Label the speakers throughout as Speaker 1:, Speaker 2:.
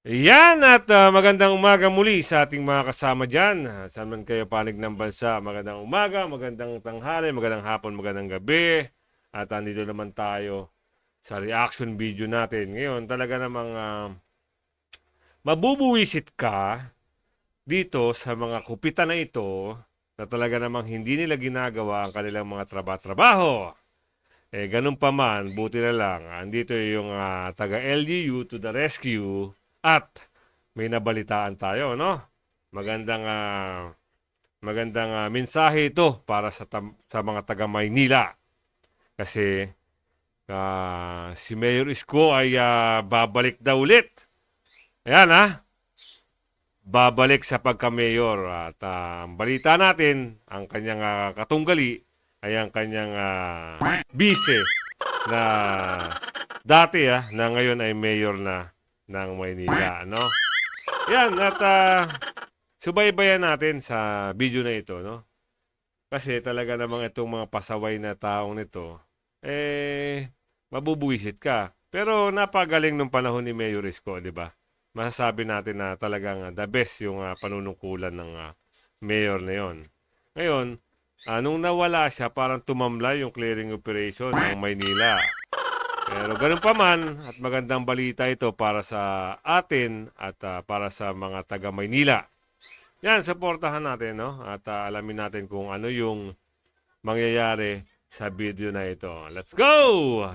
Speaker 1: Yan at ah, magandang umaga muli sa ating mga kasama dyan. Ah, Saan man kayo panig ng bansa, magandang umaga, magandang tanghali, magandang hapon, magandang gabi. At andito naman tayo sa reaction video natin. Ngayon talaga namang ah, mabubuwisit ka dito sa mga kupitan na ito na talaga namang hindi nila ginagawa ang kanilang mga traba-trabaho. Eh, ganun pa man, buti na lang, andito yung ah, taga-LGU to the rescue at may nabalitaan tayo, no? Magandang ah, magandang ah, mensahe ito para sa sa mga taga Maynila. Kasi ah, si Mayor Isko ay ah, babalik daw ulit. Ayan ha. Babalik sa pagka-mayor at ah, ang balita natin, ang kanyang ah, katunggali ay ang kanyang ah, bise na dati ah, na ngayon ay mayor na ng Maynila, no? Yan, at ah, subaybayan natin sa video na ito, no? Kasi talaga namang itong mga pasaway na taong nito, eh, mabubuwisit ka. Pero napagaling nung panahon ni Mayor Isko, di ba? Masasabi natin na talagang the best yung ah, panunungkulan ng ah, mayor na yon. Ngayon, ah, nung nawala siya, parang tumamlay yung clearing operation ng Maynila. Pero ganun pa man, at magandang balita ito para sa atin at ah, para sa mga taga Maynila. Yan, supportahan natin, no? At ah, alamin natin kung ano yung mangyayari sa video na ito. Let's go!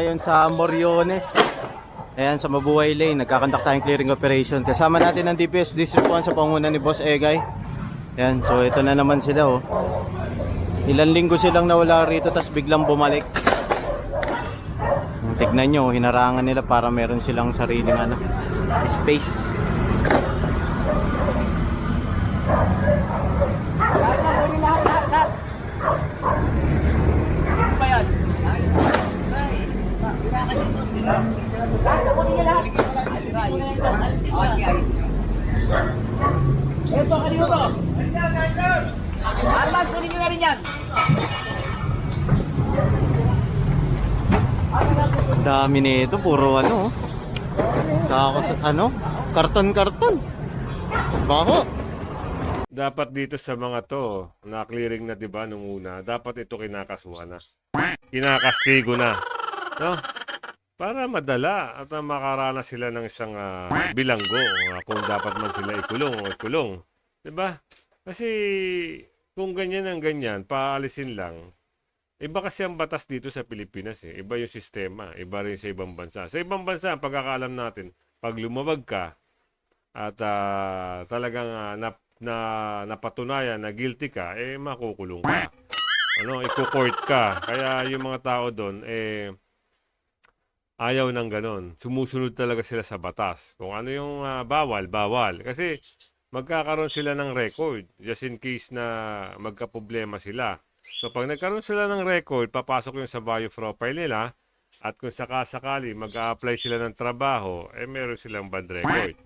Speaker 2: Ngayon sa Moriones. Ayan, sa Mabuhay Lane, nagkakandak tayong clearing operation. Kasama natin ang DPS District 1 sa pangunan ni Boss Egay. Ayan, so ito na naman sila oh. Ilan linggo silang nawala rito, tapos biglang bumalik. Tignan nyo, hinarangan nila para meron silang sariling ano, space.
Speaker 3: Ito, kanino to? Armas, kunin nyo na rin yan.
Speaker 2: Ang dami nito, puro ano. oh. Kakos, ano? Karton-karton. Baho.
Speaker 1: Dapat dito sa mga to, na clearing na 'di ba nung una, dapat ito kinakasuhan na. Kinakastigo na. No? Para madala at makaranas sila ng isang ah, bilanggo ah, kung dapat man sila ikulong o ikulong. 'Di ba? Kasi kung ganyan ang ganyan, paalisin lang. Iba kasi ang batas dito sa Pilipinas eh. Iba yung sistema. Iba rin sa ibang bansa. Sa ibang bansa, ang pagkakaalam natin, pag lumabag ka at ah, talagang ah, nap- na napatunayan na guilty ka, eh makukulong ka. Ano, iko-court ka. Kaya yung mga tao doon, eh, ayaw ng ganon. Sumusunod talaga sila sa batas. Kung ano yung ah, bawal, bawal. Kasi magkakaroon sila ng record just in case na magka-problema sila. So pag nagkaroon sila ng record, papasok yung sa bio profile nila at kung sakasakali mag-a-apply sila ng trabaho, eh meron silang bad record.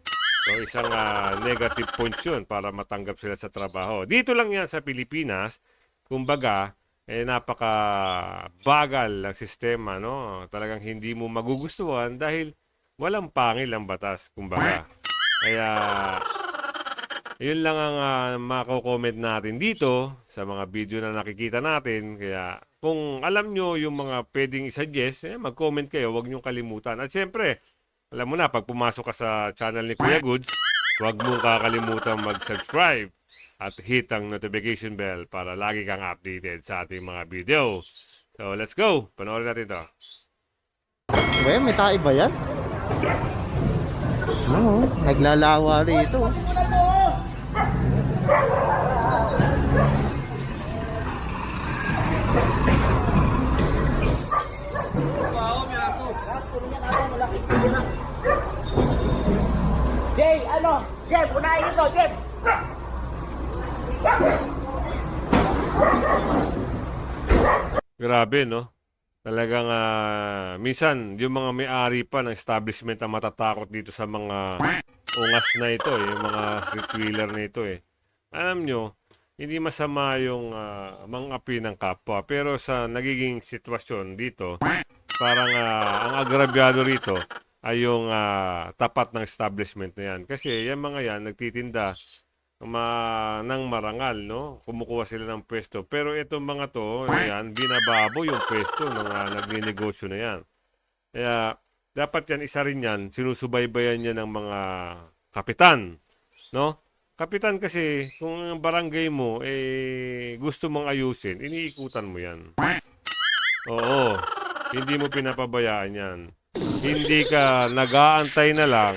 Speaker 1: So isang ah, negative points yun para matanggap sila sa trabaho. Dito lang yan sa Pilipinas, kumbaga, eh napaka bagal ng sistema, no? Talagang hindi mo magugustuhan dahil walang pangil ang batas, kumbaga. Kaya yun lang ang uh, mako-comment natin dito sa mga video na nakikita natin. Kaya kung alam nyo yung mga pwedeng isuggest, eh, mag-comment kayo, huwag nyo kalimutan. At syempre, alam mo na, pag pumasok ka sa channel ni Kuya Goods, huwag mong kakalimutan mag-subscribe at hit ang notification bell para lagi kang updated sa ating mga video. So, let's go! Panoorin natin to.
Speaker 2: Ba, may tae ba yan? Oo, naglalawa rito.
Speaker 3: Jay, ano? Jay, unahin nyo to, Jay.
Speaker 1: Grabe, no? Talagang ah, minsan yung mga may-ari pa ng establishment ang matatakot dito sa mga ungas na ito, eh, yung mga street wheeler na ito eh. Alam nyo, hindi masama yung ah, mang-api ng kapwa, pero sa nagiging sitwasyon dito, parang ah, ang agrabyado rito, ay yung ah, tapat ng establishment na yan. Kasi yung mga yan, nagtitinda ma ng marangal, no? Kumukuha sila ng pwesto. Pero itong mga to, yan, binababo yung pwesto ng uh, nagninegosyo na yan. Kaya, dapat yan, isa rin yan, sinusubaybayan niya ng mga kapitan, no? Kapitan kasi, kung ang barangay mo, eh, gusto mong ayusin, iniikutan mo yan. Oo, hindi mo pinapabayaan yan. Hindi ka nag-aantay na lang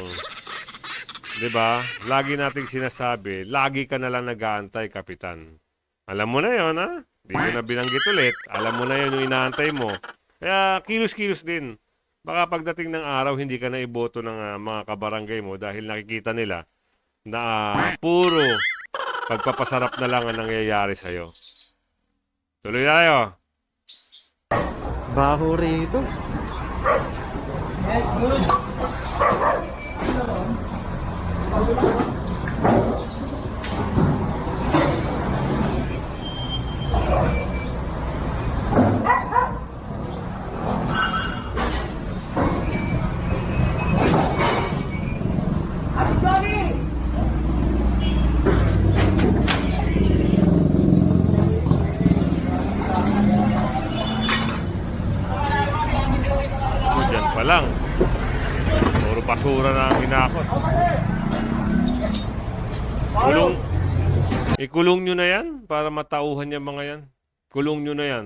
Speaker 1: 'Di ba? Lagi nating sinasabi, lagi ka na lang nag-aantay, kapitan. Alam mo na 'yon, ha? Hindi ko na binanggit ulit. Alam mo na 'yon yung inaantay mo. Kaya kilos-kilos din. Baka pagdating ng araw, hindi ka na iboto ng ah, mga kabarangay mo dahil nakikita nila na puro pagpapasarap na lang ang nangyayari sa'yo. Tuloy tayo.
Speaker 2: Baho rito.
Speaker 3: At Flori!
Speaker 1: O, dyan pa lang. Puro basura na ang hinakot. Kulong. Ikulong nyo na yan matauhan yung mga yan. Kulong nyo na yan.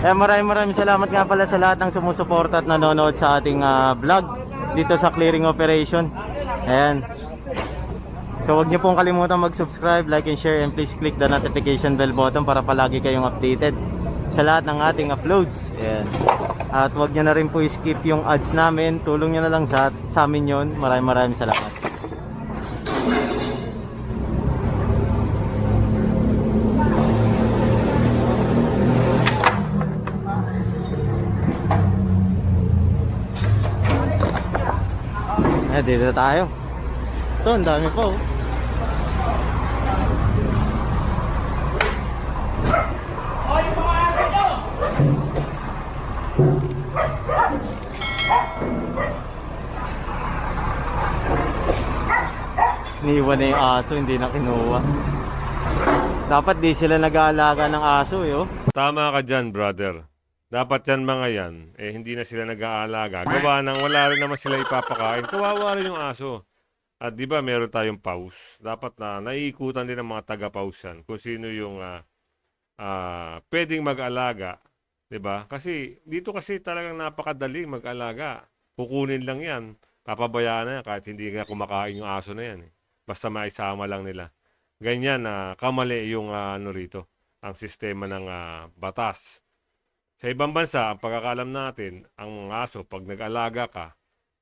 Speaker 2: Eh maraming maraming salamat nga pala sa lahat ng sumusuporta at nanonood sa ating ah, vlog dito sa clearing operation. Ayan. So huwag niyo pong kalimutan mag-subscribe, like and share and please click the notification bell button para palagi kayong updated sa lahat ng ating uploads. Ayan. At huwag niyo na rin po skip yung ads namin. Tulong niyo na lang sa, sa amin yon. Maraming maraming salamat. Eh, dito tayo. Ito, ang dami pa oh. Iniwan na yung aso, hindi na kinuha. Dapat di sila nag-aalaga ng aso, eh, oh.
Speaker 1: Tama ka dyan, brother. Dapat yan mga yan, eh hindi na sila nag-aalaga. Gawa nang wala rin naman sila ipapakain. Kawawa rin yung aso. At di ba meron tayong paus. Dapat na naiikutan din ng mga taga-pausan kung sino yung ah, ah, pwedeng mag-alaga. Di ba? Kasi dito kasi talagang napakadaling mag-alaga. Kukunin lang yan. Papabayaan na yan kahit hindi nga kumakain yung aso na yan. Eh. Basta maisama lang nila. Ganyan na kamali yung ah, ano rito, ang sistema ng ah, batas. Sa ibang bansa, ang pagkakalam natin, ang aso, pag nag-alaga ka,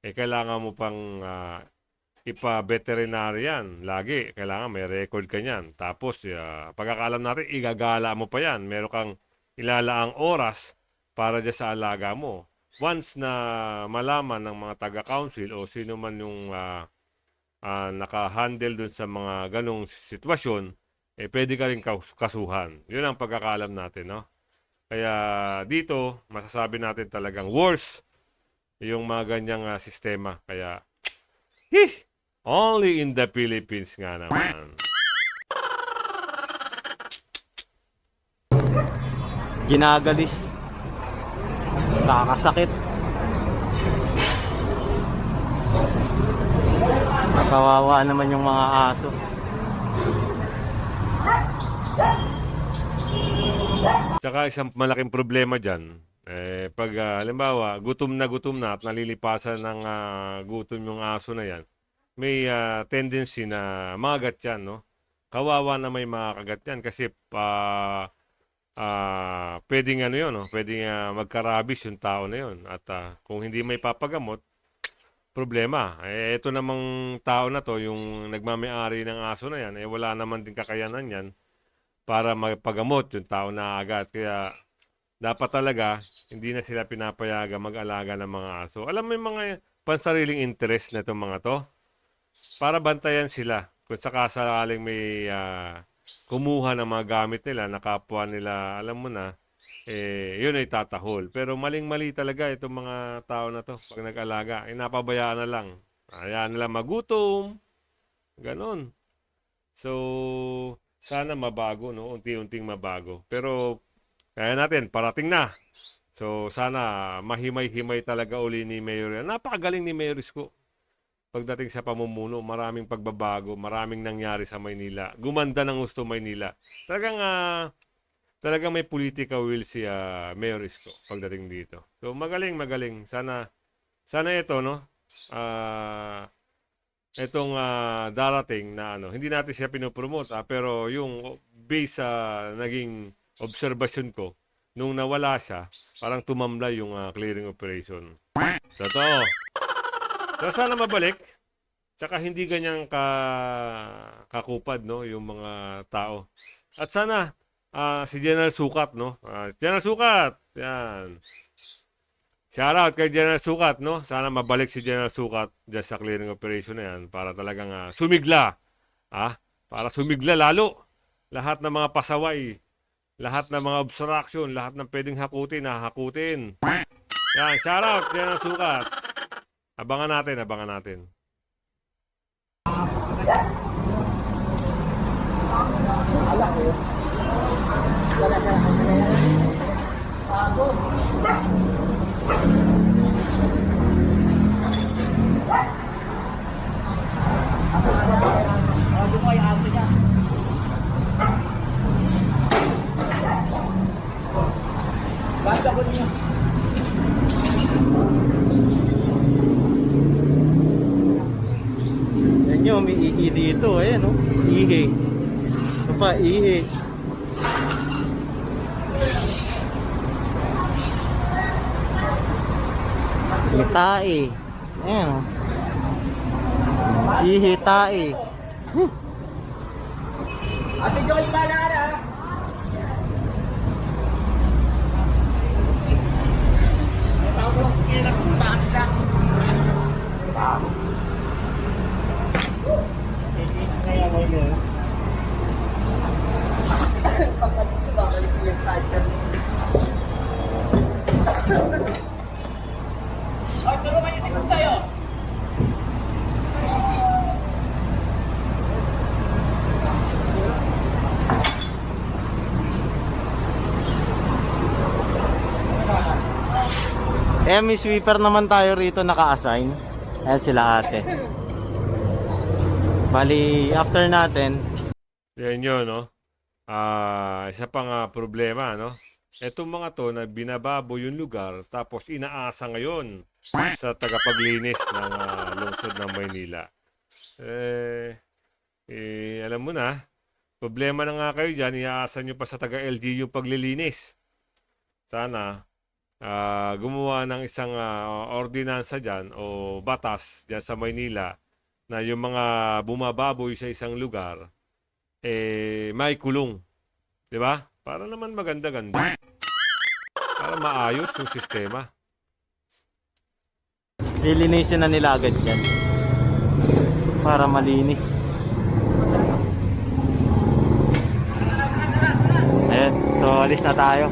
Speaker 1: eh kailangan mo pang ipa-veterinary yan. Lagi, kailangan may record ka niyan. Tapos, ah, pagkakalam natin, igagala mo pa yan. Meron kang ilalaang oras para dyan sa alaga mo. Once na malaman ng mga taga-council o sino man yung ah, ah, naka-handle dun sa mga ganong sitwasyon, eh pwede ka rin kas- kasuhan. Yun ang pagkakalam natin, no? Kaya dito, masasabi natin talagang worse yung mga ganyang ah, sistema. Kaya, hih, only in the Philippines nga naman.
Speaker 2: Ginagalis. Nakakasakit. Kawawa naman yung mga aso.
Speaker 1: Tsaka isang malaking problema dyan, eh, pag ah, halimbawa, gutom na gutom na at nalilipasan ng ah, gutom yung aso na yan, may ah, tendency na makagat yan, no? Kawawa na may makakagat yan kasi pa ah pwedeng ano yun, no? Pwedeng ah, magkarabis yung tao na yun. At ah, kung hindi may papagamot, problema. Eh, ito namang tao na to, yung nagmamayari ng aso na yan, eh, wala naman din kakayanan yan para magpagamot yung tao na agad. Kaya dapat talaga hindi na sila pinapayagan mag-alaga ng mga aso. Alam mo yung mga pansariling interest na itong mga to? Para bantayan sila. Kung sakasakaling may ah, kumuha ng mga gamit nila, na kapwa nila, alam mo na, eh, yun ay tatahol. Pero maling-mali talaga itong mga tao na to pag nag-alaga. Eh, napabayaan na lang. Hayaan nila magutom. Ganon. So, sana mabago, no? Unti-unting mabago. Pero, kaya natin, parating na. So, sana mahimay-himay talaga uli ni Mayor. Napakagaling ni Mayor Isko. Pagdating sa pamumuno, maraming pagbabago, maraming nangyari sa Maynila. Gumanda ng gusto Maynila. Talagang, ah, talagang may political will si ah, Mayor Isko pagdating dito. So, magaling, magaling. Sana, sana ito, no? Ah, itong ah, darating na ano, hindi natin siya pinopromote, ah, pero yung base sa naging observation ko, nung nawala siya, parang tumamlay yung ah, clearing operation. Totoo. So, sana mabalik. Tsaka hindi ganyang ka, kakupad, no, yung mga tao. At sana, ah, si General Sukat, no? Ah, General Sukat! Yan. Shout out kay General Sukat, no? Sana mabalik si General Sukat dyan sa clearing operation na yan para talagang ah, sumigla. Ah, para sumigla lalo. Lahat ng mga pasaway, lahat ng mga obstruction, lahat ng pwedeng hakutin, hahakutin. Yan, shout out General Sukat. Abangan natin, abangan natin.
Speaker 3: Hindi mo yung ate niya. Ganda ko niya.
Speaker 2: Yan nyo, may ihi dito. Ayan, no? Ihi. Ito pa, ihi. Tae. Ayan, no? Ihi, tae.
Speaker 3: Ate Jolly, bala ka na. tao ko, ba, kalit ko yung title. Ay, turo kayo sikap sa'yo.
Speaker 2: Eh, may sweeper naman tayo rito naka-assign. Ayan sila ate. Bali, after natin,
Speaker 1: Yan yun, no? Ah, isa pang ah, problema, no? Etong mga to na binababo yung lugar tapos inaasa ngayon sa tagapaglinis ng ah, lungsod ng Maynila. Eh, eh, alam mo na, problema na nga kayo dyan, iaasa nyo pa sa taga-LG yung paglilinis. Sana, ah, gumawa ng isang ah, ordinansa dyan o batas dyan sa Maynila na yung mga bumababoy sa isang lugar, eh, may kulong. Di ba? Para naman maganda-ganda. Para maayos yung sistema.
Speaker 2: lilinisin na nila agad yan. Para malinis. Ayan, so alis na tayo.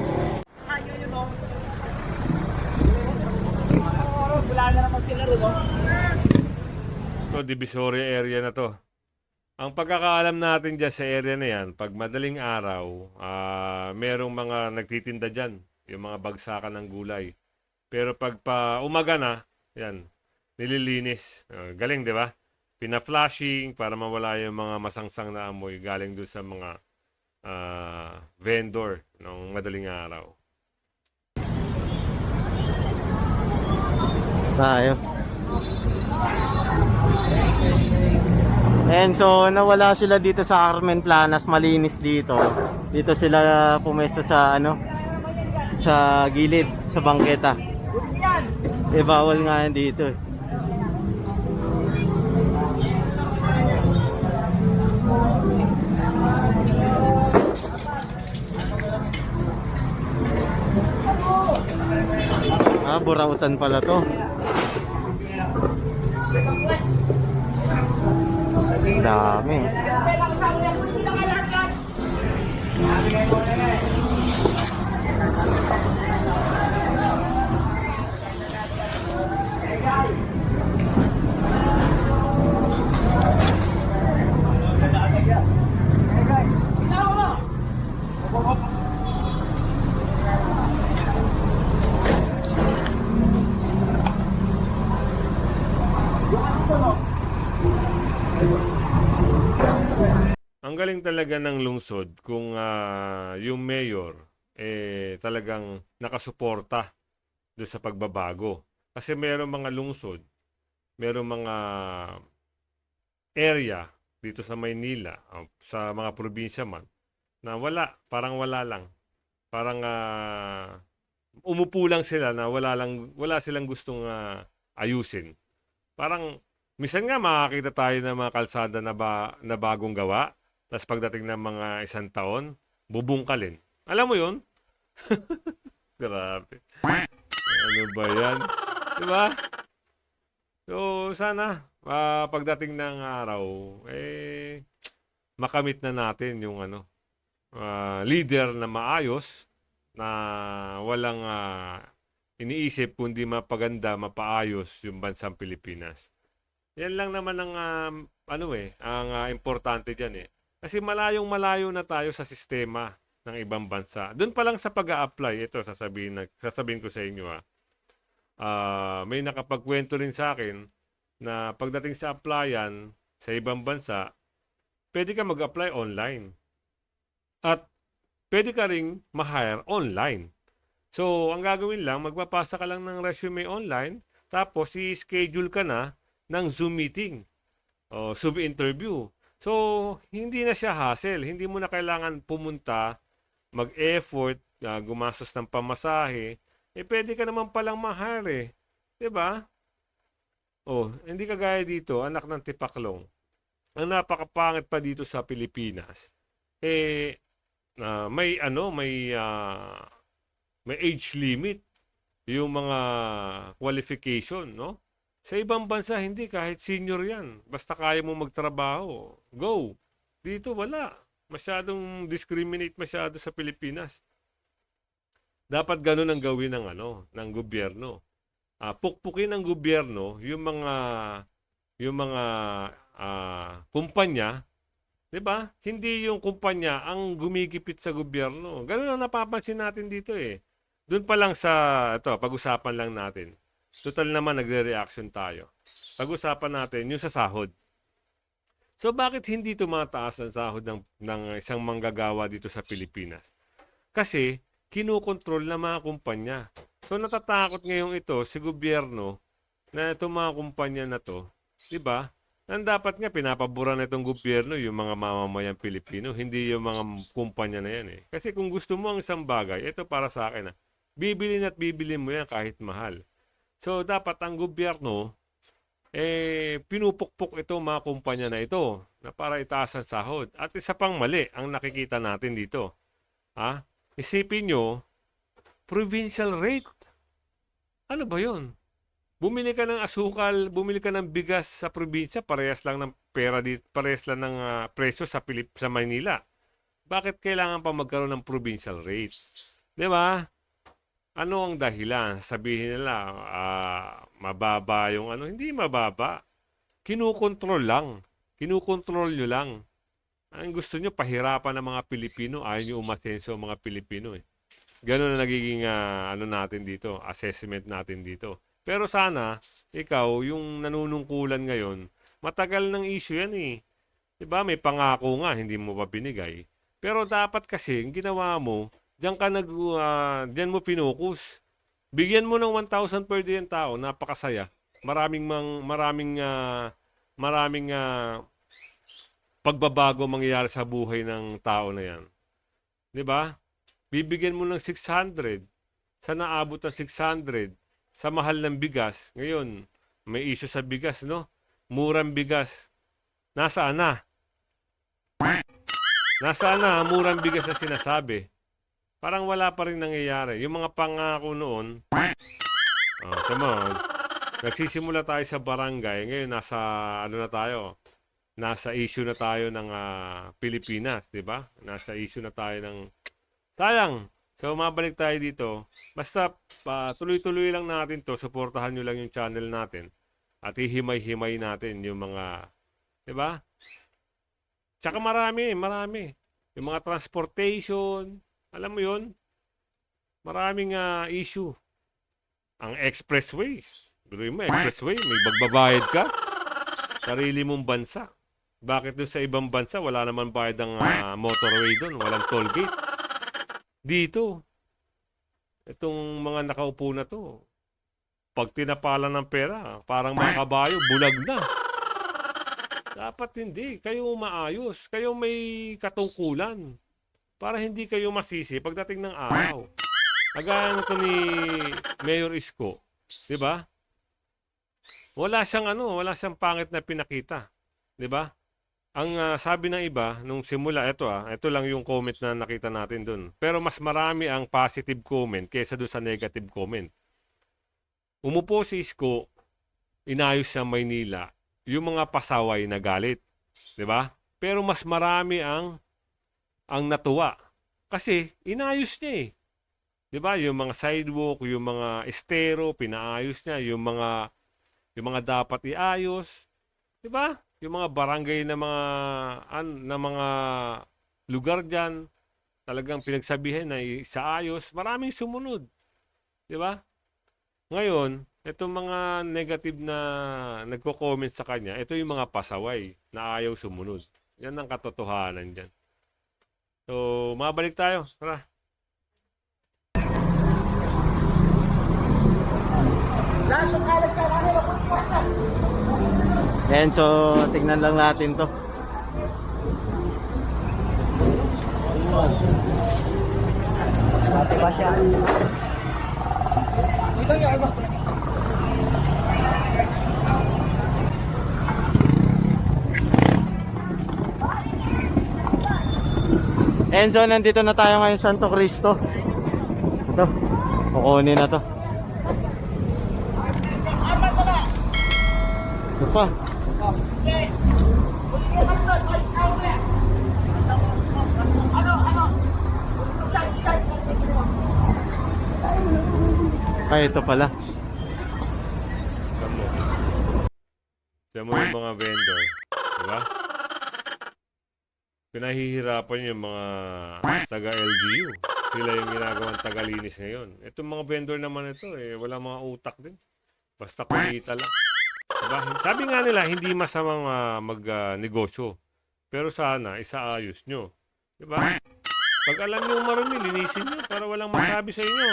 Speaker 3: Ayun yun, oh. Wala na naman sila rin, oh.
Speaker 1: So, Divisoria area na to. Ang pagkakaalam natin dyan sa area na yan, pag madaling araw, ah merong mga nagtitinda dyan, yung mga bagsakan ng gulay. Pero pag pa umaga na, yan, nililinis. Ah, galing, di ba? Pina-flashing para mawala yung mga masangsang na amoy galing doon sa mga ah, vendor ng madaling araw.
Speaker 2: Tayo. And so nawala sila dito sa Carmen Planas, malinis dito. Dito sila pumesto sa ano sa gilid, sa bangketa. Eh bawal nga yan dito eh. Ah, burautan pala to. dami.
Speaker 1: Talaga ng lungsod kung ah, yung mayor eh talagang nakasuporta doon sa pagbabago. Kasi merong mga lungsod, merong mga area dito sa Maynila, ah, sa mga probinsya man, na wala, parang wala lang. Parang ah, umupo lang sila na wala lang wala silang gustong ah, ayusin. Parang minsan nga makakita tayo ng mga kalsada na ba, na bagong gawa. Tapos pagdating ng mga isang taon, bubungkalin. Alam mo yun? Grabe. Ano ba yan? Diba? So, sana, ah, pagdating ng araw, eh, makamit na natin yung ano, ah, leader na maayos, na walang ah, iniisip kundi mapaganda, mapaayos yung bansang Pilipinas. Yan lang naman ang ah, ano eh, ang ah, importante diyan eh. Kasi malayong malayo na tayo sa sistema ng ibang bansa. Doon pa lang sa pag-a-apply, ito sasabihin, sasabihin ko sa inyo ah. Ah, may nakapagkwento rin sa akin na pagdating sa applyan sa ibang bansa, pwede ka mag-apply online. At pwede ka ring ma-hire online. So, ang gagawin lang, magpapasa ka lang ng resume online, tapos i-schedule ka na ng Zoom meeting o Zoom interview. So, hindi na siya hassle. Hindi mo na kailangan pumunta, mag-effort, ah, gumastos ng pamasahe. Eh, pwede ka naman palang ma-hire eh. ba? Oh, hindi kagaya dito, anak ng tipaklong. Ang napakapangit pa dito sa Pilipinas. Eh, ah, may ano, may ah, may age limit yung mga qualification, no? Sa ibang bansa, hindi. Kahit senior yan. Basta kaya mo magtrabaho. Go. Dito, wala. Masyadong discriminate masyado sa Pilipinas. Dapat ganun ang gawin ng ano, ng gobyerno. Ah, pukpukin ng gobyerno yung mga yung mga ah, kumpanya, 'di ba? Hindi yung kumpanya ang gumigipit sa gobyerno. Ganun ang napapansin natin dito eh. Doon pa lang sa ito, pag-usapan lang natin. Total naman nagre-reaction tayo. Pag-usapan natin yung sa sahod. So bakit hindi tumataas ang sahod ng, ng isang manggagawa dito sa Pilipinas? Kasi kinukontrol ng mga kumpanya. So natatakot ngayong ito si gobyerno na itong mga kumpanya na to, 'di ba? Nang dapat nga pinapabura na itong gobyerno yung mga mamamayang Pilipino, hindi yung mga kumpanya na yan eh. Kasi kung gusto mo ang isang bagay, ito para sa akin ah. Bibili at bibili mo yan kahit mahal. So dapat ang gobyerno eh pinupukpok ito mga kumpanya na ito na para itaas ang sahod. At isa pang mali ang nakikita natin dito. Ha? Isipin nyo, provincial rate. Ano ba yon? Bumili ka ng asukal, bumili ka ng bigas sa probinsya, parehas lang ng pera dito, parehas lang ng ah, presyo sa Pilip sa Maynila. Bakit kailangan pa magkaroon ng provincial rate? 'Di ba? Ano ang dahilan? Sabihin nila, ah, mababa yung ano. Hindi mababa. Kinukontrol lang. Kinukontrol nyo lang. Ang gusto nyo, pahirapan ng mga Pilipino. Ayaw nyo umasenso ang mga Pilipino eh. Ganun na nagiging ah, ano natin dito, assessment natin dito. Pero sana, ikaw, yung nanunungkulan ngayon, matagal ng issue yan eh. 'Di ba? May pangako nga, hindi mo pa binigay. Pero dapat kasi, ginawa mo, diyan ka nag, ah, diyan mo pinukus. Bigyan mo ng 1,000 per day ang tao, napakasaya. Maraming mang, maraming, ah, maraming ah, pagbabago mangyayari sa buhay ng tao na yan. 'Di ba? Bibigyan mo ng 600. Sa naabot ng 600 sa mahal ng bigas. Ngayon, may issue sa bigas, no? Murang bigas. Nasaan na? Nasaan na ang murang bigas na sinasabi? Parang wala pa rin nangyayari. Yung mga pangako noon, oh, come on. Nagsisimula tayo sa barangay. Ngayon, nasa, ano na tayo? nasa issue na tayo ng ah, Pilipinas, 'di ba? Nasa issue na tayo ng sayang. So mabalik tayo dito. Basta pa tuloy-tuloy lang natin 'to, suportahan niyo lang yung channel natin at hihimay-himay natin yung mga 'di ba? Tsaka marami, marami. Yung mga transportation, alam mo 'yon? Maraming ah, issue. Ang expressway. Biruin mo, expressway, may bagbabayad ka. Sarili mong bansa. Bakit doon sa ibang bansa, wala naman bayad ang ah, motorway doon, walang toll gate. Dito, itong mga nakaupo na to, pag tinapalan ng pera, parang mga kabayo, bulag na. Dapat hindi. Kayo maayos. Kayo may katungkulan. Para hindi kayo masisi pagdating ng araw. Kagaya nito ni Mayor Isko. Di ba? Wala siyang ano, wala siyang pangit na pinakita. 'Di ba? Ang ah, sabi ng iba nung simula ito ah, ito lang yung comment na nakita natin doon. Pero mas marami ang positive comment kaysa doon sa negative comment. Umupo si Isko, inayos sa Maynila, yung mga pasaway na galit, 'di ba? Pero mas marami ang ang natuwa kasi inayos niya eh. 'Di ba? Yung mga sidewalk, yung mga estero, pinaayos niya, yung mga yung mga dapat iayos, 'di ba? Yung mga barangay na mga an, na mga lugar diyan talagang pinagsabihan na isaayos, maraming sumunod. 'Di ba? Ngayon, itong mga negative na nagko-comment sa kanya, ito yung mga pasaway na ayaw sumunod. Yan ang katotohanan diyan. So, mabalik tayo. Tara.
Speaker 2: Ayan, so tingnan lang natin to.
Speaker 3: Dati ba siya? Dito niya, iba.
Speaker 2: Ayan, so nandito na tayo ngayon sa Santo Cristo. Ito, kukunin na to. Ito pa. Ay, ito pala.
Speaker 1: Tignan mo yung mga vendor. Diba? Pinahihirapan yung mga taga LGU. Sila yung ginagawang tagalinis ngayon. Itong mga vendor naman ito, eh, wala mga utak din. Basta kumita lang. Diba? Sabi nga nila, hindi masamang ah, mag-negosyo. Pero sana, isaayos nyo. Diba? Pag alam nyo marumi, linisin nyo para walang masabi sa inyo.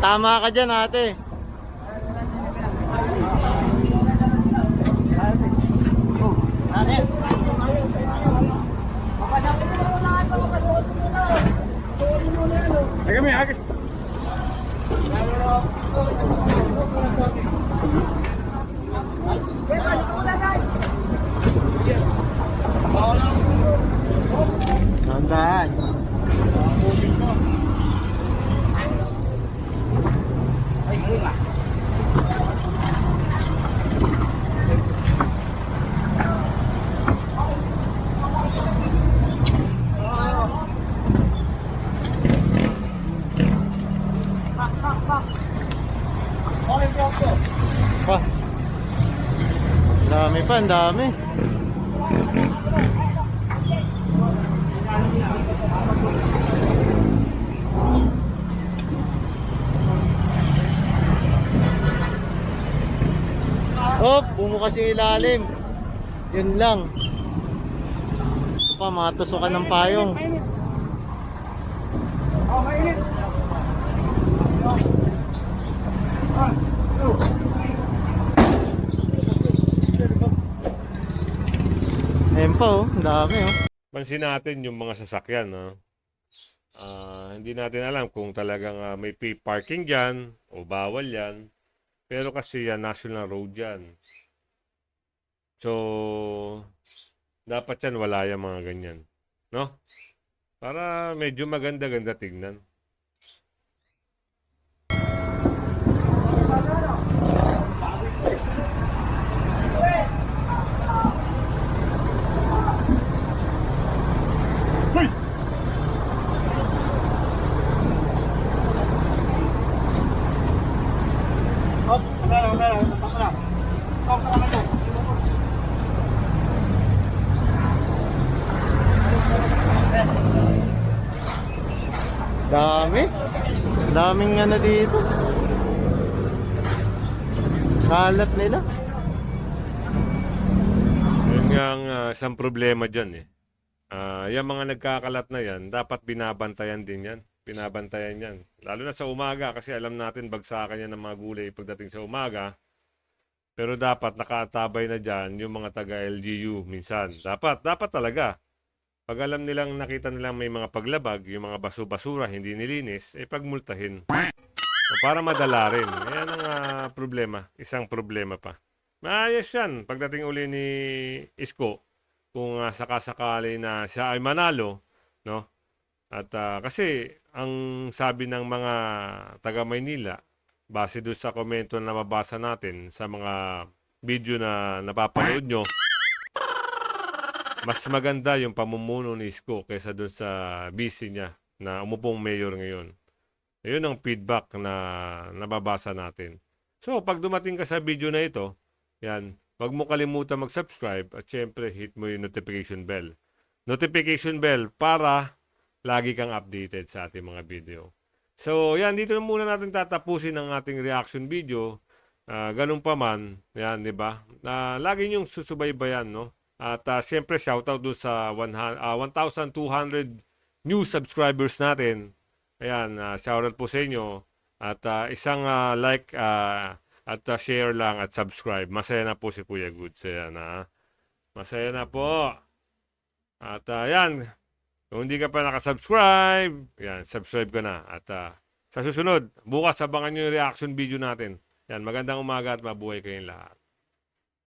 Speaker 2: Tatama ka dyan, ate.
Speaker 3: Papasakin mo muna nga ito, papasakin mo muna. Papasakin mo muna yan, oh.
Speaker 1: Ay kami, agad.
Speaker 3: Kaya balik mo na, guys.
Speaker 2: Tandaan. Pa. Dami pa, ang dami. Oh, bumukas yung ilalim. Yun lang. Ito pa, mga ng payong.
Speaker 3: Oh, mainit.
Speaker 2: Pa oh, ang dami oh.
Speaker 1: Pansin natin yung mga sasakyan, no? Ah, hindi natin alam kung talagang ah, may pay parking dyan o bawal yan. Pero kasi yan, national road yan. So, dapat yan wala yung mga ganyan. No? Para medyo maganda-ganda tignan.
Speaker 2: Dami. Daming ano dito. Kalat nila.
Speaker 1: Yun nga ang ah, isang problema dyan eh. Ah, yung mga nagkakalat na yan, dapat binabantayan din yan. Binabantayan yan. Lalo na sa umaga kasi alam natin bagsakan yan ng mga gulay pagdating sa umaga. Pero dapat nakatabay na dyan yung mga taga LGU minsan. Dapat, dapat talaga. Pag alam nilang nakita nilang may mga paglabag, yung mga baso-basura hindi nilinis, eh pagmultahin. So, para madala rin. Ayan ang ah, problema. Isang problema pa. Maayos yan. Pagdating uli ni Isko, kung uh, sakasakali na siya ay manalo, no? At ah, kasi ang sabi ng mga taga Maynila, base doon sa komento na mabasa natin sa mga video na napapanood nyo, mas maganda yung pamumuno ni Isko kaysa doon sa busy niya na umupong mayor ngayon. Ayun ang feedback na nababasa natin. So, pag dumating ka sa video na ito, yan, Huwag mo kalimutan mag-subscribe at syempre hit mo yung notification bell. Notification bell para lagi kang updated sa ating mga video. So, yan, dito na muna natin tatapusin ang ating reaction video. Ah, ganun pa man, yan, di ba? Na lagi niyong susubaybayan, no? At ah, syempre, shoutout doon sa 100 ah, 1,200 new subscribers natin. Ayan, ah, shoutout po sa inyo. At ah, isang ah, like ah, at uh, share lang at subscribe. Masaya na po si Kuya Goods. Ayan na. Masaya na po. At uh, yan. Kung hindi ka pa nakasubscribe, yan, subscribe ka na. At uh, sa susunod, bukas abangan nyo yung reaction video natin. Yan, magandang umaga at mabuhay kayong lahat.